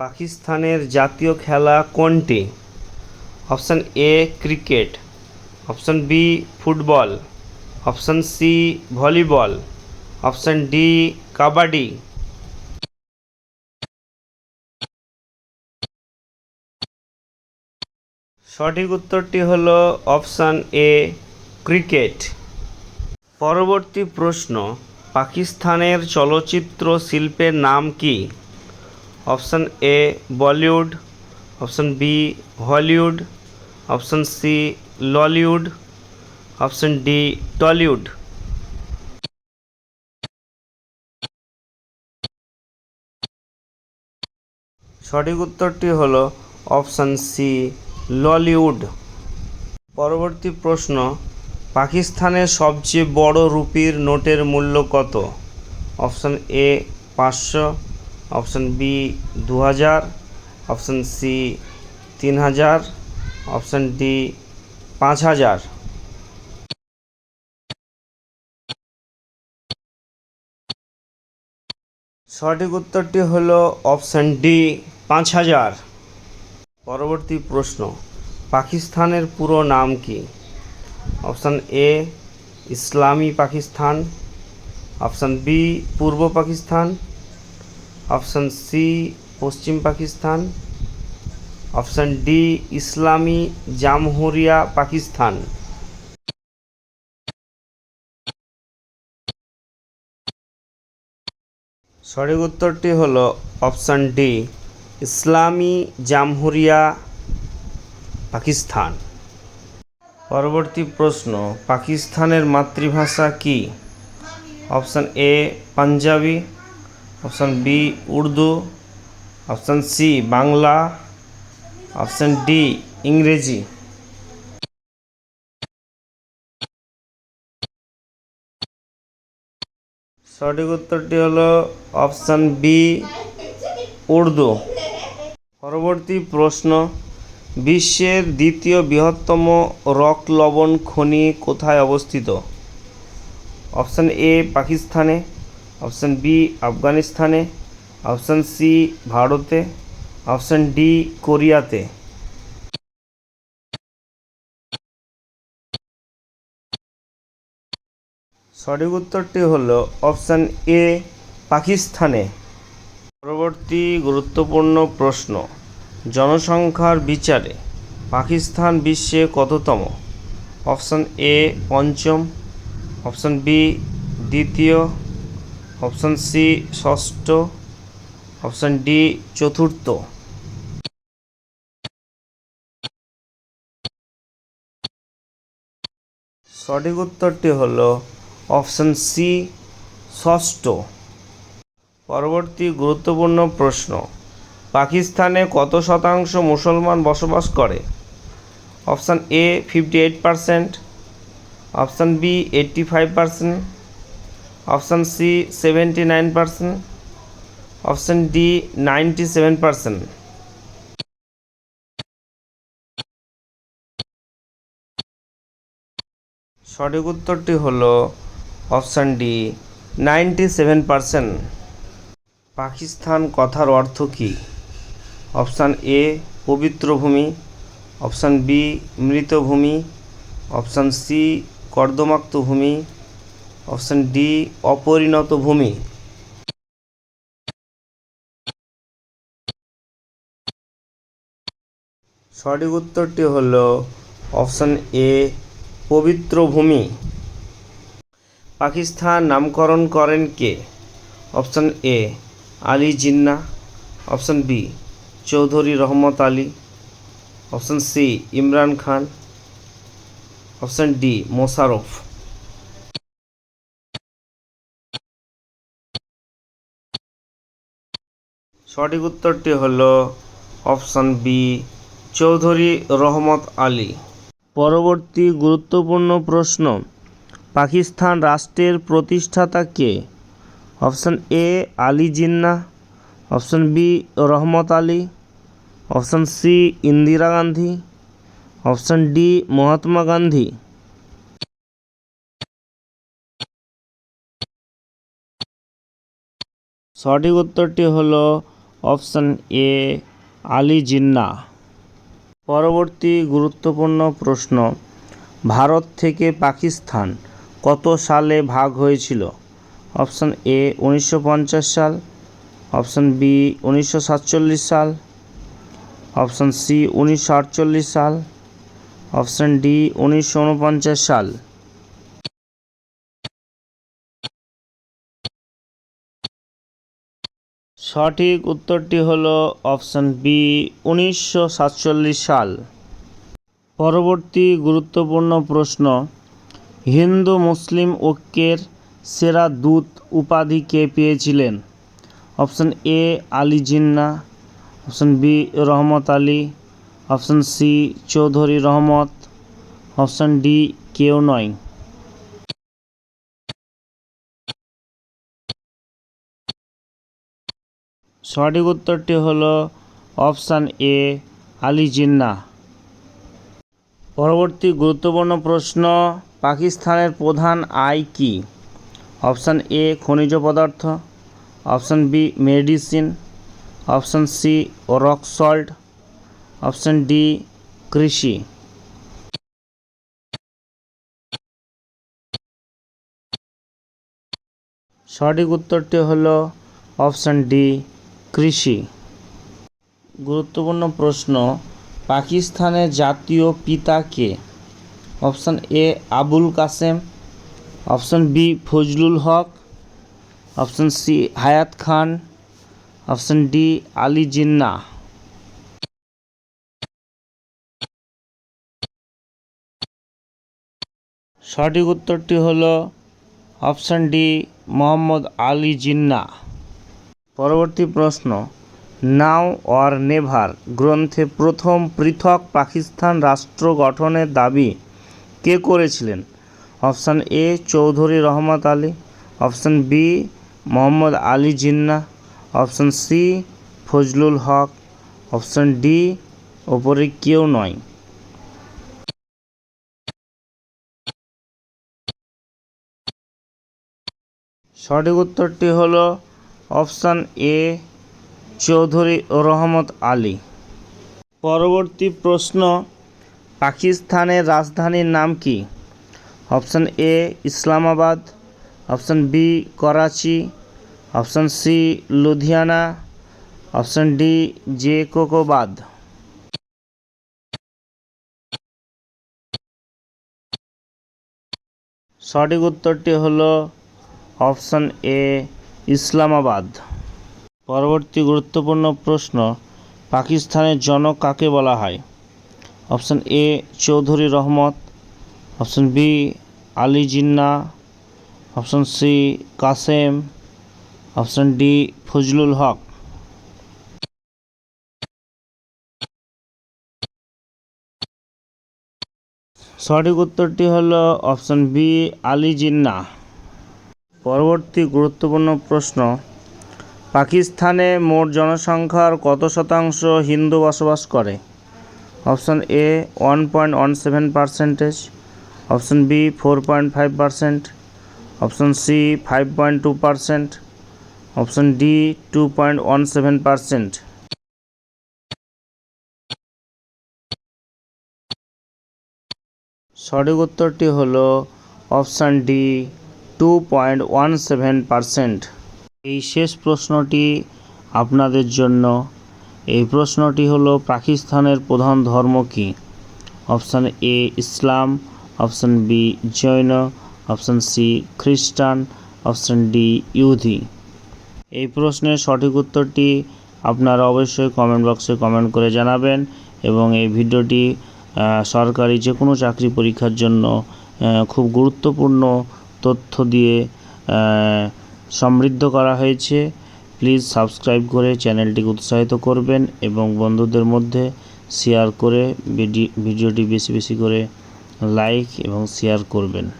পাকিস্তানের জাতীয় খেলা কোনটি? Option A, cricket. Option B, football. Option C, volleyball. Option D, kabaddi. সঠিক উত্তরটি হলো অপশান এ, ক্রিকেট। পরবর্তী প্রশ্ন, পাকিস্তানের চলচ্চিত্র শিল্পের নাম কি? Option A Bollywood, option B Hollywood, option C Lollywood, option D Tollywood. সঠিক উত্তরটি হলো অপশান সি ললিউড। পরবর্তী প্রশ্ন, পাকিস্তানের সবচেয়ে বড় রুপির নোটের মূল্য কত? অপশান এ পাঁচশো অপশান বি দু হাজার অপশান সি তিন হাজার অপশান ডি পাঁচ হাজার সঠিক উত্তরটি হল অপশান ডি পাঁচ হাজার পরবর্তী প্রশ্ন, পাকিস্তানের পুরো নাম কি? অপশান এ, ইসলামী পাকিস্তান। অপশান বি, পূর্ব পাকিস্তান। অপশান সি, পশ্চিম পাকিস্তান। অপশান ডি, ইসলামী জামহুরিয়া পাকিস্তান। সঠিক উত্তরটি হল অপশান ডি, ইসলামী জামহুরিয়া পাকিস্তান। পরবর্তী প্রশ্ন, পাকিস্তানের মাতৃভাষা কি? Option A, Punjabi. Option B Urdu option C Bangla option D ইংরেজি সঠিক উত্তরটি হলো অপশান বি উর্দু পরবর্তী প্রশ্ন, বিশ্বের দ্বিতীয় বৃহত্তম রক লবণ খনি কোথায় অবস্থিত? অপশান এ পাকিস্তানে। অপশান বি, আফগানিস্তানে। অপশান সি, ভারতে। অপশান ডি, কোরিয়াতে। সঠিক উত্তরটি হলো অপশান এ, পাকিস্তানে। পরবর্তী গুরুত্বপূর্ণ প্রশ্ন, জনসংখ্যার বিচারে পাকিস্তান বিশ্বে কততম? অপশান এ, পঞ্চম। অপশান বি, দ্বিতীয়। অপশান সি ষষ্ঠ, অপশান ডি চতুর্থ। সঠিক উত্তরটি হল অপশান সি ষষ্ঠ। পরবর্তী গুরুত্বপূর্ণ প্রশ্ন, পাকিস্তানে কত শতাংশ মুসলমান বসবাস করে? Option A fifty eight percent, option B eighty five percent option C seventy nine percent, option D ninety seven percent. সঠিক উত্তরটি হলো option D ninety seven percent. Pakistan কথার অর্থ কী? অপশান এ পবিত্র ভূমি, অপশান বি মৃত ভূমি, অপশান সি কর্দমাক্ত ভূমি অপশান ডি, অপরিণত ভূমি। সঠিক উত্তরটি হল অপশান এ, পবিত্র ভূমি। পাকিস্তান নামকরণ করেন কে? Option A, Ali Jinnah. Option B, Chaudhry Rahmat Ali. Option C, Imran Khan. Option D Musharraf সঠিক উত্তরটি হল অপশান বি চৌধুরী রহমত আলী। পরবর্তী গুরুত্বপূর্ণ প্রশ্ন, পাকিস্তান রাষ্ট্রের প্রতিষ্ঠাতা কে? Option A Ali Jinnah option B Rahmat Ali. Option C Indira Gandhi. Option D Mahatma Gandhi. সঠিক উত্তরটি হলো অপশান এ, আলী জিন্না। পরবর্তী গুরুত্বপূর্ণ প্রশ্ন, ভারত থেকে পাকিস্তান কত সালে ভাগ হয়েছিল? অপশান এ, উনিশশো পঞ্চাশ সাল। অপশান বি, উনিশশো সাতচল্লিশ সাল। অপশান সি, উনিশশো আটচল্লিশ সাল। অপশান ডি, উনিশশো উনপঞ্চাশ সাল। সঠিক উত্তরটি হল অপশান বি উনিশশো সাতচল্লিশ সাল। পরবর্তী গুরুত্বপূর্ণ প্রশ্ন, হিন্দু মুসলিম ঐক্যের সেরা দূত উপাধি কে পেয়েছিলেন? Option A Ali Jinnah. Option B Rahmat Ali. Option C Chowdhury Rahmat. Option D কেউ নয়। সঠিক উত্তরটি হল অপশান এ, আলী জিন্না। পরবর্তী গুরুত্বপূর্ণ প্রশ্ন, পাকিস্তানের প্রধান আয় কি? অপশান এ, খনিজ পদার্থ। Option B, medicine. Option C, rock salt. Option D, কৃষি। সঠিক উত্তরটি হল অপশান ডি কৃষি। গুরুত্বপূর্ণ প্রশ্ন, পাকিস্তানের জাতীয় পিতা কে? Option A, Abul Kashem. Option B, Fazlul Haque. Option C, Hayat Khan. Option D, Ali Jinnah. সঠিক উত্তরটি হলো অপশান ডি, মোহাম্মদ আলী জিন্না। পরবর্তী প্রশ্ন, নাও অর নেভার গ্রন্থে প্রথম পৃথক পাকিস্তান রাষ্ট্র গঠনের দাবি কে করেছিলেন? Option A, Chaudhry Rahmat Ali. Option B, Mohammad Ali Jinnah. Option C, Fazlul Haque. Option D, ওপরে কেউ নয়। সঠিক উত্তরটি হলো অপশান এ, চৌধুরী রহমত আলী। পরবর্তী প্রশ্ন, পাকিস্তানের রাজধানীর নাম কি? Option A, Islamabad. Option B, Karachi. Option C, Ludhiana. Option D J কোকোবাদ সঠিক উত্তরটি হলো অপশান এ ইসলামাবাদ। পরবর্তী গুরুত্বপূর্ণ প্রশ্ন, পাকিস্তানের জনক কাকে বলা হয়? Option A, Chaudhry Rahmat. Option B, Ali Jinnah. Option C, Kashem. Option D, Fazlul Haque. সঠিক উত্তরটি হলো অপশান বি, আলী জিন্না। পরবর্তী গুরুত্বপূর্ণ প্রশ্ন, পাকিস্তানে মোট জনসংখ্যার কত শতাংশ হিন্দু বসবাস করে? Option A one point one seven percentage option B four point five percent option C five point two percent option D two point one seven percent সঠিক উত্তরটি হলো option D two point one seven percent এই শেষ প্রশ্নটি আপনাদের জন্য। এই প্রশ্নটি হলো, পাকিস্তানের প্রধান ধর্ম কী? Option A, Islam. Option B, Jain. Option C, খ্রিস্টান। অপশান ডি, ইহুদি। এই প্রশ্নের সঠিক উত্তরটি আপনারা অবশ্যই কমেন্ট বক্সে কমেন্ট করে জানাবেন এবং এই ভিডিওটি সরকারি যে কোনো চাকরি পরীক্ষার জন্য খুব গুরুত্বপূর্ণ তথ্য দিয়ে সমৃদ্ধ করা হয়েছে। প্লিজ সাবস্ক্রাইব করে চ্যানেলটিকে উৎসাহিত করবেন এবং বন্ধুদের মধ্যে শেয়ার করে ভিডি- ভিডিওটি বেশি বেশি করে লাইক এবং শেয়ার করবেন।